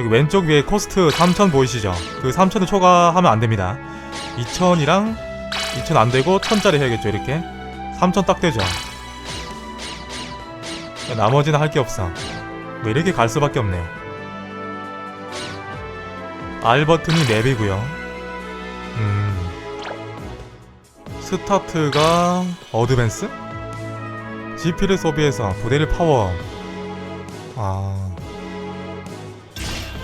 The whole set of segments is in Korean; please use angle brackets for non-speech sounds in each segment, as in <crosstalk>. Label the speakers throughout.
Speaker 1: 저기 왼쪽 위에 코스트 3000 보이시죠? 그 3000을 초과하면 안 됩니다. 2000이랑 2000 안 되고 1000짜리 해야겠죠, 이렇게. 3000 딱 되죠. 나머지는 할 게 없어. 뭐 이렇게 갈 수밖에 없네요. R 버튼이 맵이고요. 음. 스타트가 어드밴스? GP를 소비해서 부대를 파워. 아.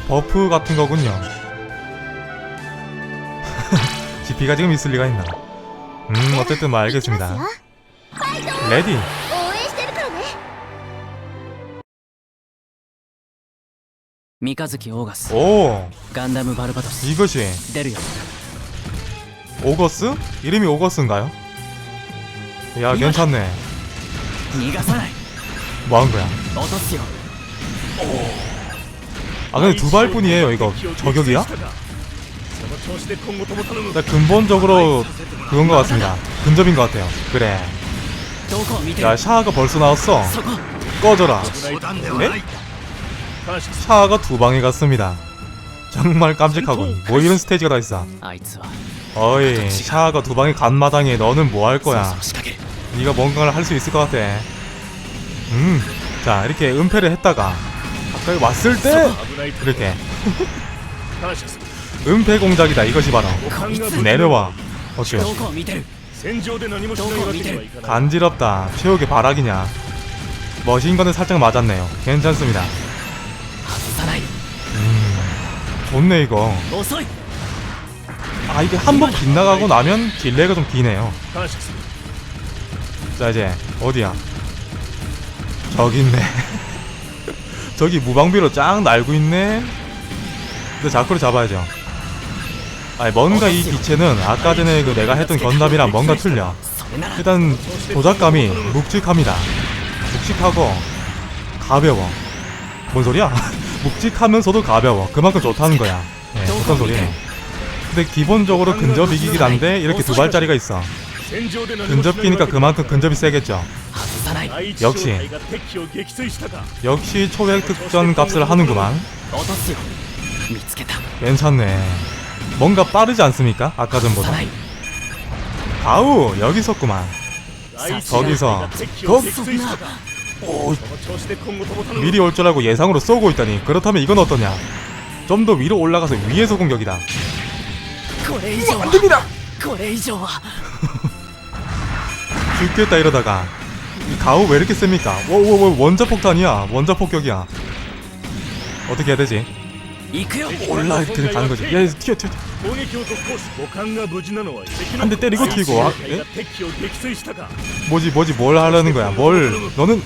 Speaker 1: 버프 같은 거군요 <laughs> GP가 지금 있을 리가 있나 음 어쨌든 뭐 알겠습니다 레디
Speaker 2: 미카즈키 오가스
Speaker 1: 오
Speaker 2: 간담 바르바도스
Speaker 1: 이것이
Speaker 2: 데르요
Speaker 1: 오거스? 이름이 오거스인가요? 야 괜찮네
Speaker 2: 니가 살.
Speaker 1: 뭐한 거야?
Speaker 2: 어떠시오? 오.
Speaker 1: 아 근데 두 발뿐이에요 이거. 저격이야? 나 근본적으로 그건 것 같습니다. 근접인 것 같아요. 그래. 야 샤아가 벌써 나왔어. 꺼져라. 에? 샤아가 두 방에 갔습니다. 정말 깜찍하군. 뭐 이런 스테이지가 다 있어. 어이 샤아가 두 방에 간 마당에 너는 뭐 할 거야? 네가 뭔가를 할 수 있을 것 같아. 음자 이렇게 은폐를 했다가 가까이 왔을 때 그렇게 <laughs> 은폐 공작이다 이것이 바로. 내려와.
Speaker 3: 어때요?
Speaker 1: 간지럽다. 최후의 바락이냐. 머신건은 살짝 맞았네요. 괜찮습니다.
Speaker 2: 음,
Speaker 1: 좋네 이거. 아 이게 한 번 빗나가고 나면 딜레이가 좀 기네요. 자 이제 어디야? 저기 있네. <laughs> 저기 무방비로 쫙 날고 있네? 근데 자크로 잡아야죠. 아니 뭔가 이 기체는 아까 전에 그 내가 했던 건담이랑 뭔가 틀려. 일단 도작감이 묵직합니다. 묵직하고 가벼워. 뭔 소리야? <laughs> 묵직하면서도 가벼워. 그만큼 좋다는 거야. 예, 네, 좋단 소리네 근데 기본적으로 근접이기긴 한데 이렇게 두 발짜리가 있어. 근접기니까 그만큼 근접이 세겠죠.
Speaker 2: 外さない
Speaker 3: 第一
Speaker 1: 역시
Speaker 3: 小隊が敵を撃墜したか
Speaker 1: 역시 초획 특전 값을 하는구만.
Speaker 2: 落とすよ見つけた
Speaker 1: 괜찮네. 뭔가 빠르지 않습니까? 아까
Speaker 2: 外さ
Speaker 1: 전보다.
Speaker 2: ない
Speaker 1: 아우 여기 있었구만.
Speaker 3: 第一
Speaker 1: 거기서
Speaker 3: 敵を撃墜したか
Speaker 1: 오,
Speaker 3: その調子で今後とも頼む
Speaker 1: 미리 올 줄 알고 예상으로 쏘고 있다니. 그렇다면 이건 어떠냐? 좀 더 위로 올라가서 위에서 공격이다.
Speaker 2: これ以上は<laughs> これ以上は
Speaker 1: 죽겠다 이러다가 가우 왜 이렇게 셉니까? 워워워 원자 폭탄이야. 원자 폭격이야. 어떻게 해야 되지? 올라 이렇게 가는 거지. 야 튀어 튀어. 한 대 때리고 튀고. 아,
Speaker 3: 예?
Speaker 1: 에? 뭐지 뭐지 뭘 하려는 거야? 뭘? 너는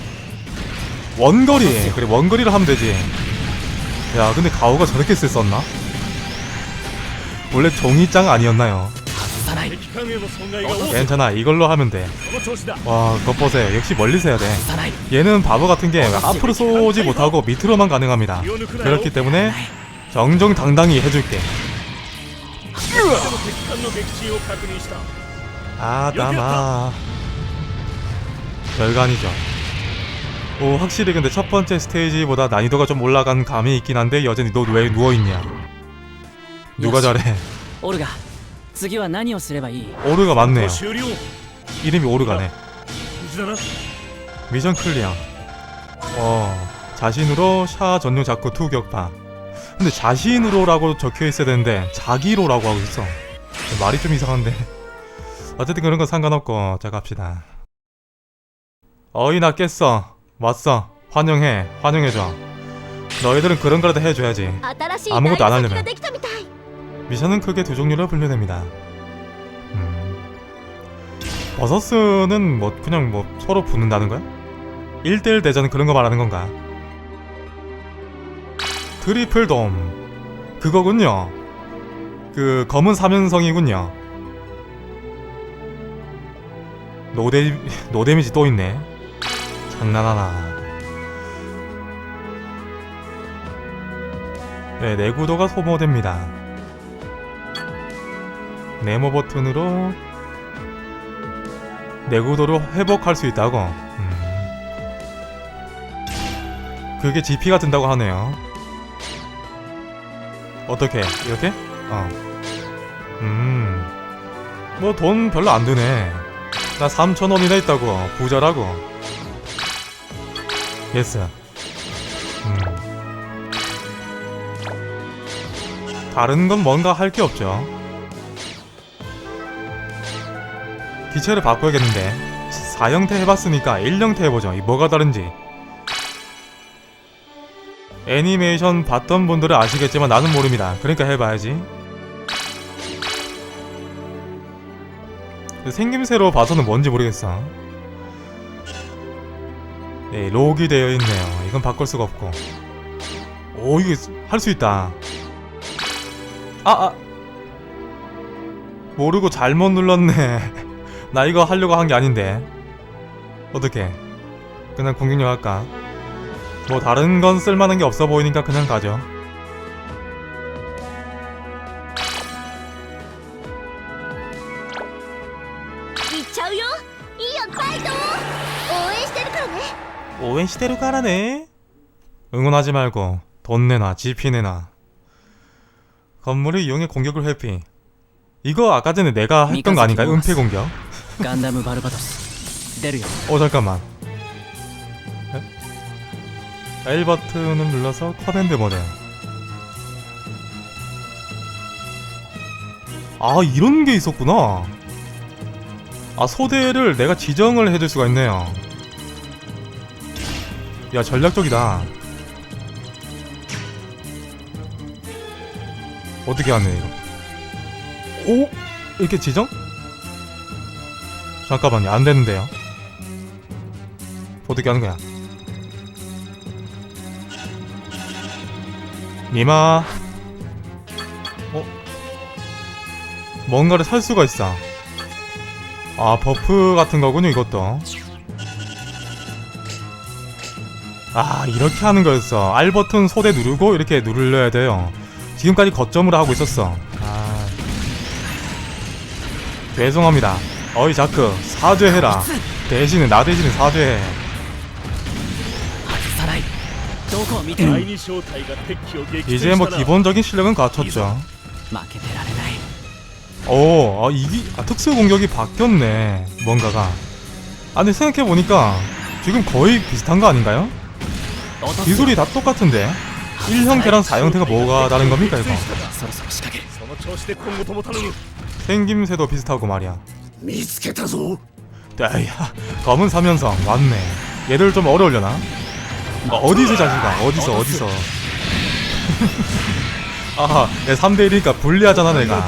Speaker 1: 원거리. 그래 원거리로 하면 되지. 야 근데 가오가 저렇게 셌었나? 원래 종이장 아니었나요?
Speaker 3: 괜찮아
Speaker 1: 괜찮아 이걸로 하면 돼와 겉보세. 역시 멀리서 해야 돼. 얘는 바보 같은 게 앞으로 쏘지 못하고 밑으로만 가능합니다. 그렇기 때문에 정정당당히 해줄게. 아담아 별간이죠. 오 확실히 근데 첫 번째 스테이지보다 난이도가 좀 올라간 감이 있긴 한데 여전히 너 왜 누워있냐? 누가 잘해?
Speaker 2: 오르가. 次は何をすればいい
Speaker 1: 오르가 맞네요.
Speaker 3: 終了
Speaker 1: 이름이 오르가네.
Speaker 3: 無事だな
Speaker 1: 미션 클리어. 어 자신으로 샤 전용 자쿠 투 격파. 근데 자신으로라고 적혀 있어야 되는데 자기로라고 하고 있어. 말이 좀 이상한데. 어쨌든 그런 건 상관없고 자 갑시다. 어이 나 깼어. 왔어. 환영해. 환영해줘. 너희들은 그런 거라도 해줘야지.
Speaker 4: 新しい
Speaker 1: 아무것도안
Speaker 4: 大
Speaker 1: 하려면
Speaker 4: 好きができたみたい
Speaker 1: 미션은 크게 두 종류로 분류됩니다. 음. 버서스는 뭐 그냥 뭐 서로 붙는다는 거야? 1대1 대전 그런 거 말하는 건가? 트리플 돔 그거군요. 그 검은 사면성이군요. 노데 노데미지 또 있네. 장난하나. 네, 내구도가 소모됩니다. 네모 버튼으로 내구도를 회복할 수 있다고. 음. 그게 GP가 든다고 하네요. 어떻게 이렇게? 어. 음. 뭐 돈 별로 안 드네. 나 3천 원이나 있다고 부자라고. 예스. 음. 다른 건 뭔가 할 게 없죠. 기체를 바꿔야겠는데 4형태 해봤으니까 1형태 해보죠. 이 뭐가 다른지. 애니메이션 봤던 분들은 아시겠지만 나는 모릅니다. 그러니까 해봐야지. 생김새로 봐서는 뭔지 모르겠어. 네, 록이 되어 있네요. 이건 바꿀 수가 없고. 오, 이게 할 수 있다. 아, 아. 모르고 잘못 눌렀네. <laughs> 나 이거 하려고 한 게 아닌데. 어떻게 그냥 공격력 할까? 뭐 다른 건 쓸만한 게 없어 보이니까 그냥 가죠. 오웬 시대로 가라네. 응원하지 말고 돈 내놔 GP 내놔. 건물을 이용해 공격을 회피. 이거 아까 전에 내가 했던 거 아닌가요? 은폐 공격?
Speaker 2: ガンダムバルバトス出るよ
Speaker 1: 어 잠깐만. 에? L 버튼을 눌러서 커맨드 모드. 아 이런 게 있었구나. 아 소대를 내가 지정을 해줄 수가 있네요. 야 전략적이다. 어떻게 하네 이거? 오 이렇게 지정? 잠깐만요. 안 되는데요. 어떻게 하는 거야? 니마. 어? 뭔가를 살 수가 있어. 아 버프 같은 거군요 이것도. 아 이렇게 하는 거였어. R 버튼 소대 누르고 이렇게 누르려야 돼요. 지금까지 거점으로 하고 있었어. 아. 죄송합니다 어이 자크 사죄해라 대신에 나 대신에 사죄해
Speaker 2: 外さないどこを見てる
Speaker 3: 第二小隊が敵機を撃墜
Speaker 1: 이제 뭐
Speaker 3: したな
Speaker 1: 기본적인 실력은 갖췄죠
Speaker 2: 負けてられない
Speaker 1: 오, 아, 이기, 아, 특수 공격이 바뀌었네. 뭔가가. 아, 근데 생각해보니까 지금 거의 비슷한 거 아닌가요?
Speaker 2: 落とす
Speaker 1: 기술이 다 똑같은데. 1형태랑 4형태가 뭐가 다른 겁니까, 이거?
Speaker 2: そろそろ仕掛ける
Speaker 3: その調子で今後とも頼む
Speaker 1: 생김새도 비슷하고 말이야.
Speaker 3: 미스케타소.
Speaker 1: 야야 검은 사면성 왔네. 얘들 좀 어려울려나? 어, 아, 어디서 자식아? 어디서 어디서? <laughs> 아하, 내 3대 1이니까 불리하잖아 내가.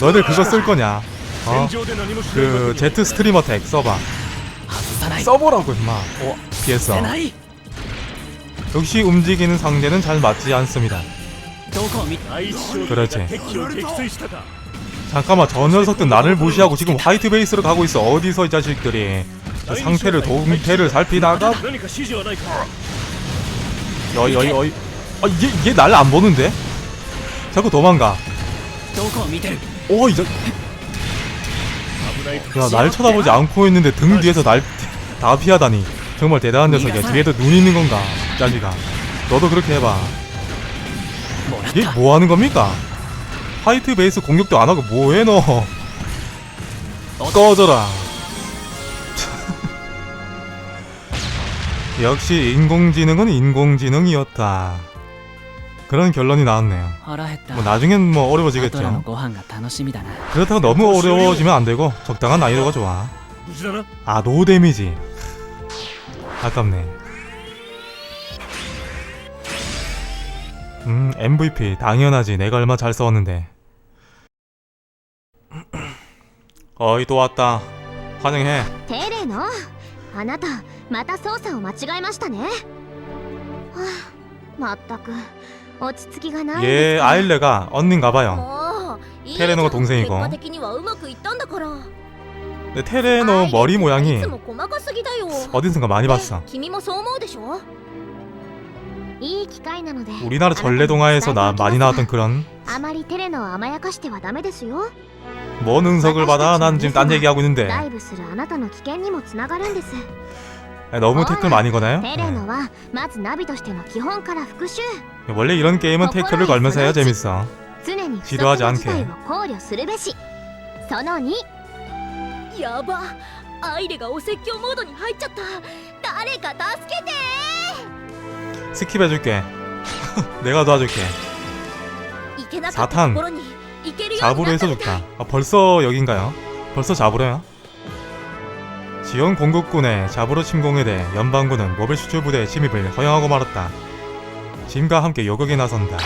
Speaker 1: 너희들 그거 쓸 거냐? 어? 그 제트 스트리머 텍 써봐. 써보라고 임마. 어, 피했어. 역시 움직이는 상대는 잘 맞지 않습니다. 그렇지. 잠깐만 저 녀석들 나를 무시하고 지금 화이트 베이스로 가고 있어. 어디서 이 자식들이. 그 상태를 동태를 살피다가. 여이 어이 어이 아, 얘, 얘 나를 안 보는데? 자꾸 도망가.
Speaker 2: 어,
Speaker 1: 오이
Speaker 3: 자...
Speaker 1: 야날 쳐다보지 않고 있는데 등 뒤에서 날 다 피하다니. 정말 대단한 녀석이야. 뒤에도 눈 있는 건가 짜지가 너도 그렇게 해봐. 이게 뭐하는 겁니까? 화이트 베이스 공격도 안 하고 뭐해 너? 꺼져라. 역시 인공지능은 인공지능이었다. 그런 결론이 나왔네요. 뭐 나중엔 뭐 어려워지겠죠. 그렇다고 너무 어, 어려워지면 안 되고 적당한 난이도가 좋아. 아 노 데미지. 아깝네. 음 MVP 당연하지 내가 얼마 잘 써왔는데. 어이 또 왔다 환영해
Speaker 4: テレノあなたまた操作を間違えましたねはあまったく落ち着きがない
Speaker 1: 얘
Speaker 4: ですか
Speaker 1: 아일레가 언닌가봐요
Speaker 4: もういいじゃん
Speaker 1: 테레노가 동생이고
Speaker 4: 結果的にはうまくいったんだから
Speaker 1: 근데 테레노 머리 모양이
Speaker 4: いつも細かすぎだよ
Speaker 1: 어디선가 많이 봤어
Speaker 4: 君もそう思うでしょいい機会なので
Speaker 1: 우리나라 전래 동화에서 나 많이 나왔던 그런
Speaker 4: あまりテレノを甘やかしてはダメですよ
Speaker 1: 뭔 응석을 받아 난 지금 딴 얘기하고 있는데
Speaker 4: ダイブするあなたの危険にもつながるんです
Speaker 1: 아, 너무 태클 많이 거나요?
Speaker 4: ペレノはまずナビとしての基本から復習
Speaker 1: 네. 원래 이런 게임은 태클을 걸면서 해야 재밌어.
Speaker 4: 常に不
Speaker 1: 지루하지
Speaker 4: 測の
Speaker 1: 않게
Speaker 4: 事態を考慮するべしその2
Speaker 5: やばアイレがお説教モードに入っちゃった誰か助けて
Speaker 1: 스킵해줄게. 내가 도와줄게.
Speaker 5: 行けなかった
Speaker 1: 사탄
Speaker 5: ところに行けるように
Speaker 1: 자부로 해서
Speaker 5: 좋다.
Speaker 1: 아, 벌써 여긴가요? 벌써 자부로요? 지원 공급군의 자부로 침공에 대해 연방군은 모빌 수출 부대의 침입을 허용하고 말았다. 짐과 함께 요격에 나선다.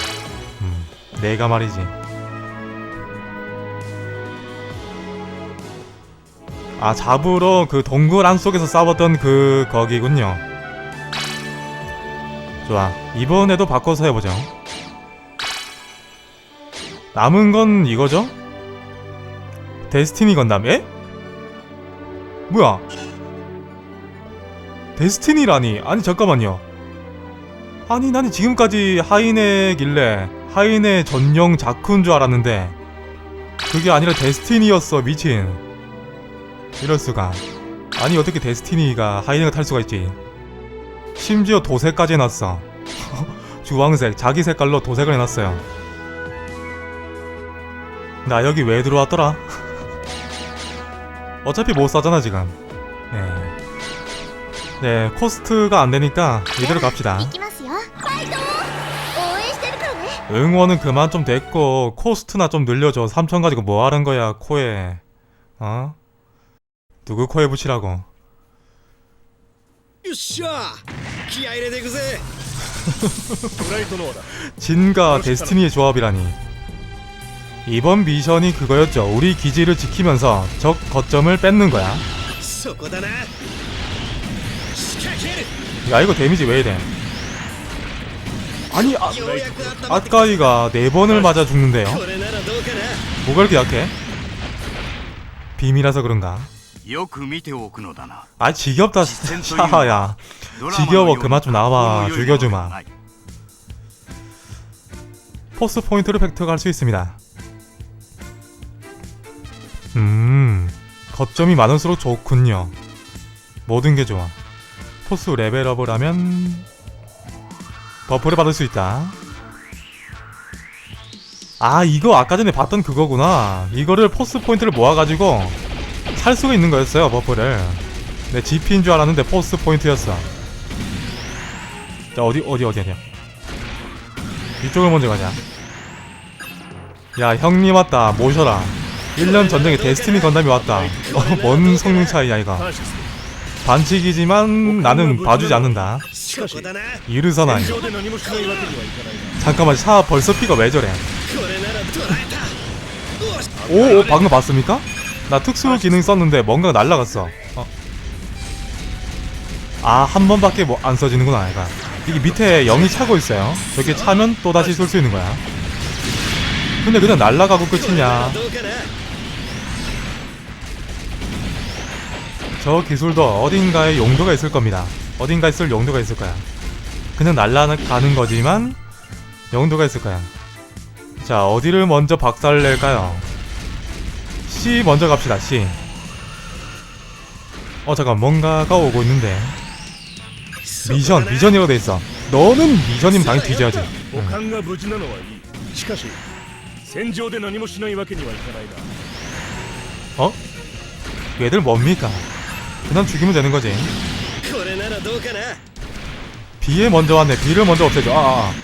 Speaker 1: 음, 내가 말이지. 아, 자부로 그 동굴 안 속에서 싸웠던 그 거기군요. 좋아, 이번에도 바꿔서 해보죠. 남은 건 이거죠? 데스티니 건담, 에? 뭐야? 데스티니라니? 아니 잠깐만요. 아니 나는 지금까지 하이네길래 하이네 전용 자크인 줄 알았는데 그게 아니라 데스티니였어 미친. 이럴 수가. 아니 어떻게 데스티니가 하이네가 탈 수가 있지? 심지어 도색까지 해놨어. <laughs> 주황색 자기 색깔로 도색을 해놨어요. 나 여기 왜 들어왔더라? 어차피 못 사잖아 지금. 네. 네 코스트가 안되니까 이대로 갑시다. 응원은 그만 좀 됐고 코스트나 좀 늘려줘. 3천 가지고 뭐하는 거야 코에. 어? 누구 코에 붙이라고? <laughs> 진과 데스티니의 조합이라니. 이번 미션이 그거였죠. 우리 기지를 지키면서 적 거점을 뺏는 거야. 야 이거 데미지 왜 이래? 아니 아, 아까이가 네 번을 맞아 죽는데요. 뭐가 이렇게 약해? 빔이라서 그런가? 아 지겹다 샤야 <laughs> 지겨워. 그만 좀 나와 죽여주마. 포스 포인트로 획득할 수 있습니다. 음 거점이 많을수록 좋군요. 모든 게 좋아. 포스 레벨업을 하면 버프를 받을 수 있다. 아 이거 아까 전에 봤던 그거구나. 이거를 포스 포인트를 모아가지고 살 수가 있는 거였어요 버프를. 내 GP인 줄 알았는데 포스 포인트였어. 자 어디 어디 어디 어디야? 이쪽을 먼저 가자. 야 형님 왔다. 모셔라 1년 전쟁에 데스티니 건담이 왔다. 어, 뭔 성능 차이야 이거. 반칙이지만 나는 봐주지 않는다. 이르사나. 잠깐만 차 벌써 피가 왜 저래? 오, 오 방금 봤습니까? 나 특수 기능 썼는데 뭔가 날라갔어. 어. 아한 번밖에 뭐 안 써지는구나 얘가. 이게 밑에 0이 차고 있어요. 저게 차면 또 다시 쏠 수 있는 거야. 근데 그냥 날라가고 끝이냐? 저 기술도 어딘가에 용도가 있을 겁니다. 어딘가에 쓸 용도가 있을 거야. 그냥 날라가는 거지만 용도가 있을 거야. 자, 어디를 먼저 박살 낼까요? C 먼저 갑시다, C. 어, 잠깐, 뭔가가 오고 있는데. 미션, 미션이라고 돼 있어. 너는 미션이면 당연히 뒤져야지.
Speaker 3: 음.
Speaker 1: 응. 어? 얘들 뭡니까? 그냥 죽이면 되는 거지. 비에 먼저 왔네. 비를 먼저 없애줘. 아, 아.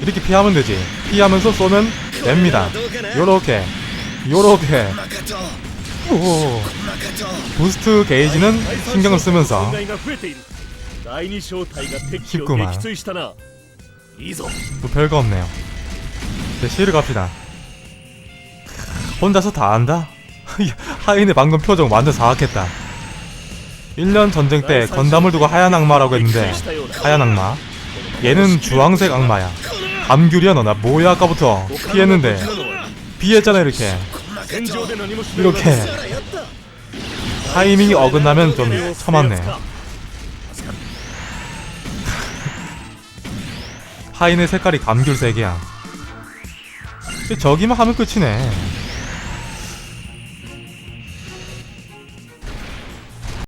Speaker 1: 이렇게 피하면 되지. 피하면서 쏘면 됩니다. 요렇게. 요렇게. 오. 부스트 게이지는 신경을 쓰면서. 19만 뭐 별거 없네요. 이제 시를 갑시다. 혼자서 다 안다? <laughs> 하인의 방금 표정 완전 사악했다. 1년 전쟁 때 건담을 두고 하얀 악마라고 했는데 하얀 악마? 얘는 주황색 악마야. 감귤이야 너나. 뭐야 아까부터. 피했는데. 피했잖아 이렇게. 이렇게. 타이밍이 어긋나면 좀 처맞네. <laughs> 하인의 색깔이 감귤색이야. 저기만 하면 끝이네.